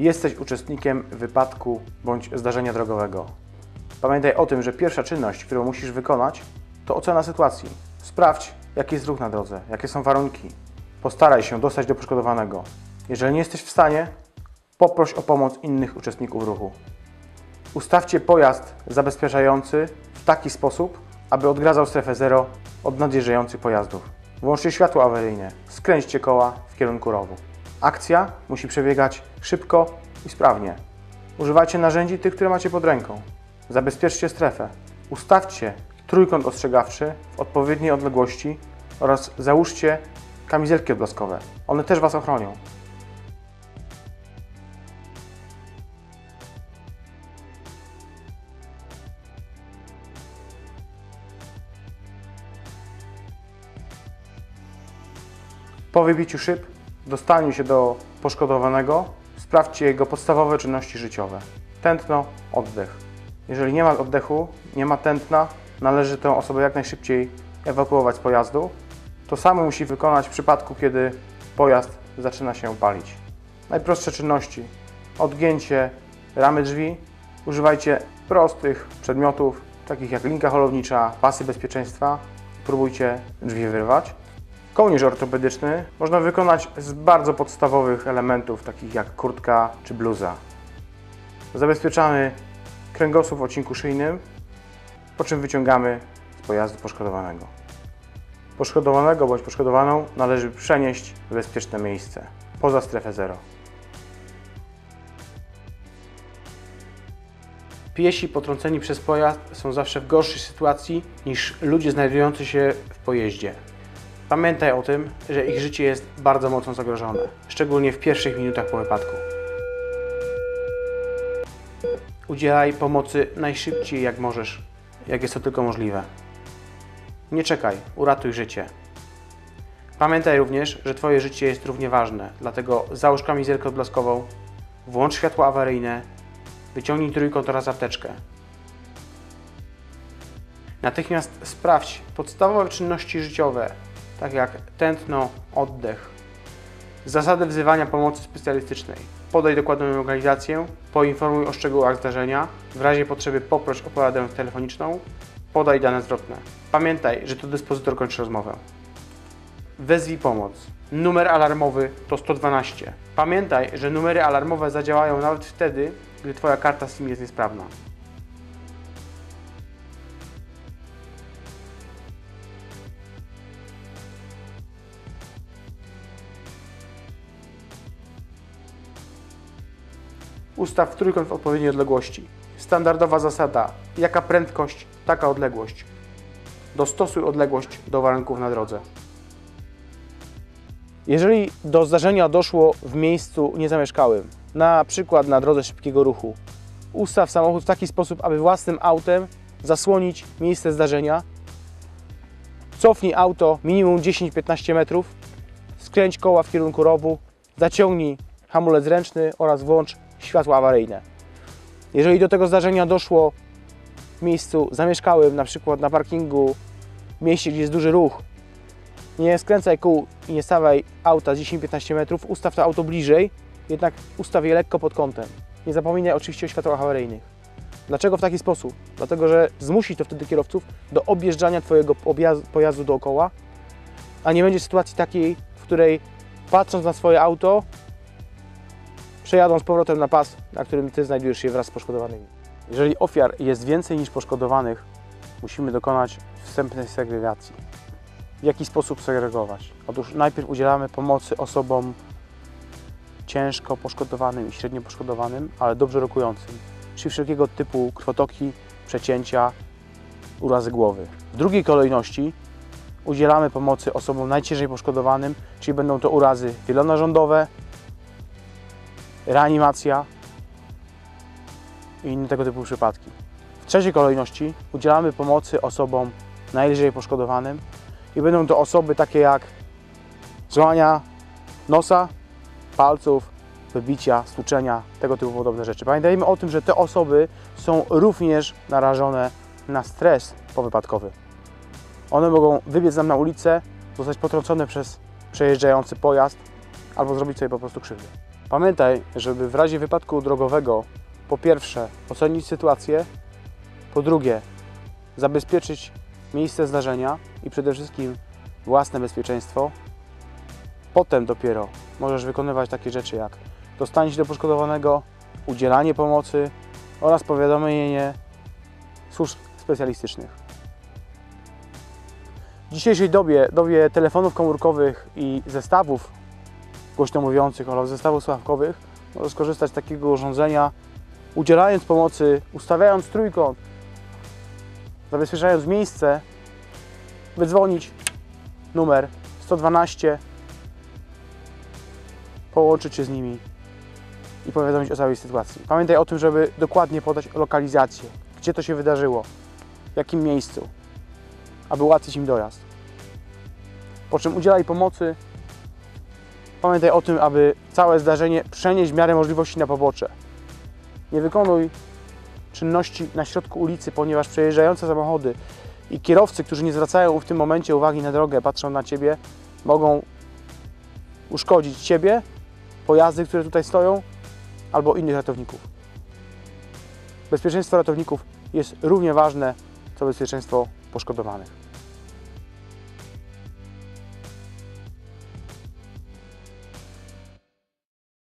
Jesteś uczestnikiem wypadku bądź zdarzenia drogowego. Pamiętaj o tym, że pierwsza czynność, którą musisz wykonać, to ocena sytuacji. Sprawdź, jaki jest ruch na drodze, jakie są warunki. Postaraj się dostać do poszkodowanego. Jeżeli nie jesteś w stanie, poproś o pomoc innych uczestników ruchu. Ustawcie pojazd zabezpieczający w taki sposób, aby odgradzał strefę zero od nadjeżdżających pojazdów. Włączcie światło awaryjne, skręćcie koła w kierunku rowu. Akcja musi przebiegać szybko i sprawnie. Używajcie narzędzi tych, które macie pod ręką. Zabezpieczcie strefę. Ustawcie trójkąt ostrzegawczy w odpowiedniej odległości oraz załóżcie kamizelki odblaskowe. One też Was ochronią. Po wybiciu szyb, dostaniu się do poszkodowanego, sprawdźcie jego podstawowe czynności życiowe. Tętno, oddech. Jeżeli nie ma oddechu, nie ma tętna, należy tę osobę jak najszybciej ewakuować z pojazdu. To samo musi wykonać w przypadku, kiedy pojazd zaczyna się palić. Najprostsze czynności. Odgięcie ramy drzwi. Używajcie prostych przedmiotów, takich jak linka holownicza, pasy bezpieczeństwa. Próbujcie drzwi wyrwać. Kołnierz ortopedyczny można wykonać z bardzo podstawowych elementów, takich jak kurtka czy bluza. Zabezpieczamy kręgosłup w odcinku szyjnym, po czym wyciągamy z pojazdu poszkodowanego. Poszkodowanego bądź poszkodowaną należy przenieść w bezpieczne miejsce, poza strefę zero. Piesi potrąceni przez pojazd są zawsze w gorszej sytuacji niż ludzie znajdujący się w pojeździe. Pamiętaj o tym, że ich życie jest bardzo mocno zagrożone, szczególnie w pierwszych minutach po wypadku. Udzielaj pomocy najszybciej jak możesz, jak jest to tylko możliwe. Nie czekaj, uratuj życie. Pamiętaj również, że Twoje życie jest równie ważne, dlatego załóż kamizelkę odblaskową, włącz światło awaryjne, wyciągnij trójkąt oraz apteczkę. Natychmiast sprawdź podstawowe czynności życiowe, tak jak tętno, oddech. Zasady wzywania pomocy specjalistycznej. Podaj dokładną lokalizację, poinformuj o szczegółach zdarzenia, w razie potrzeby poproś o poradę telefoniczną, podaj dane zwrotne. Pamiętaj, że to dyspozytor kończy rozmowę. Wezwij pomoc. Numer alarmowy to 112. Pamiętaj, że numery alarmowe zadziałają nawet wtedy, gdy Twoja karta SIM jest niesprawna. Ustaw trójkąt w odpowiedniej odległości. Standardowa zasada: jaka prędkość, taka odległość. Dostosuj odległość do warunków na drodze. Jeżeli do zdarzenia doszło w miejscu niezamieszkałym, na przykład na drodze szybkiego ruchu, ustaw samochód w taki sposób, aby własnym autem zasłonić miejsce zdarzenia. Cofnij auto minimum 10-15 metrów, skręć koła w kierunku rowu, zaciągnij hamulec ręczny oraz włącz światło awaryjne. Jeżeli do tego zdarzenia doszło w miejscu zamieszkałym, na przykład na parkingu, w mieście, gdzie jest duży ruch, nie skręcaj kół i nie stawaj auta z 10-15 metrów, ustaw to auto bliżej, jednak ustaw je lekko pod kątem. Nie zapominaj oczywiście o światłach awaryjnych. Dlaczego w taki sposób? Dlatego, że zmusi to wtedy kierowców do objeżdżania Twojego pojazdu dookoła, a nie będzie sytuacji takiej, w której patrząc na swoje auto, przejadą z powrotem na pas, na którym Ty znajdujesz się wraz z poszkodowanymi. Jeżeli ofiar jest więcej niż poszkodowanych, musimy dokonać wstępnej segregacji. W jaki sposób segregować? Otóż najpierw udzielamy pomocy osobom ciężko poszkodowanym i średnio poszkodowanym, ale dobrze rokującym, czyli wszelkiego typu krwotoki, przecięcia, urazy głowy. W drugiej kolejności udzielamy pomocy osobom najciężej poszkodowanym, czyli będą to urazy wielonarządowe, reanimacja i inne tego typu przypadki. W trzeciej kolejności udzielamy pomocy osobom najlżej poszkodowanym i będą to osoby takie jak złamania nosa, palców, wybicia, stłuczenia, tego typu podobne rzeczy. Pamiętajmy o tym, że te osoby są również narażone na stres powypadkowy. One mogą wybiec nam na ulicę, zostać potrącone przez przejeżdżający pojazd albo zrobić sobie po prostu krzywdę. Pamiętaj, żeby w razie wypadku drogowego po pierwsze ocenić sytuację, po drugie zabezpieczyć miejsce zdarzenia i przede wszystkim własne bezpieczeństwo. Potem dopiero możesz wykonywać takie rzeczy jak dostanie się do poszkodowanego, udzielanie pomocy oraz powiadomienie służb specjalistycznych. W dzisiejszej dobie, dobie telefonów komórkowych i zestawów głośno mówiących oraz zestawów słuchawkowych możesz skorzystać z takiego urządzenia, udzielając pomocy, ustawiając trójkąt, zabezpieczając miejsce, wydzwonić numer 112, połączyć się z nimi i powiadomić o całej sytuacji. Pamiętaj o tym, żeby dokładnie podać lokalizację, gdzie to się wydarzyło, w jakim miejscu, aby ułatwić im dojazd. Po czym udzielaj pomocy. Pamiętaj o tym, aby całe zdarzenie przenieść w miarę możliwości na pobocze. Nie wykonuj czynności na środku ulicy, ponieważ przejeżdżające samochody i kierowcy, którzy nie zwracają w tym momencie uwagi na drogę, patrzą na Ciebie, mogą uszkodzić Ciebie, pojazdy, które tutaj stoją, albo innych ratowników. Bezpieczeństwo ratowników jest równie ważne, co bezpieczeństwo poszkodowanych.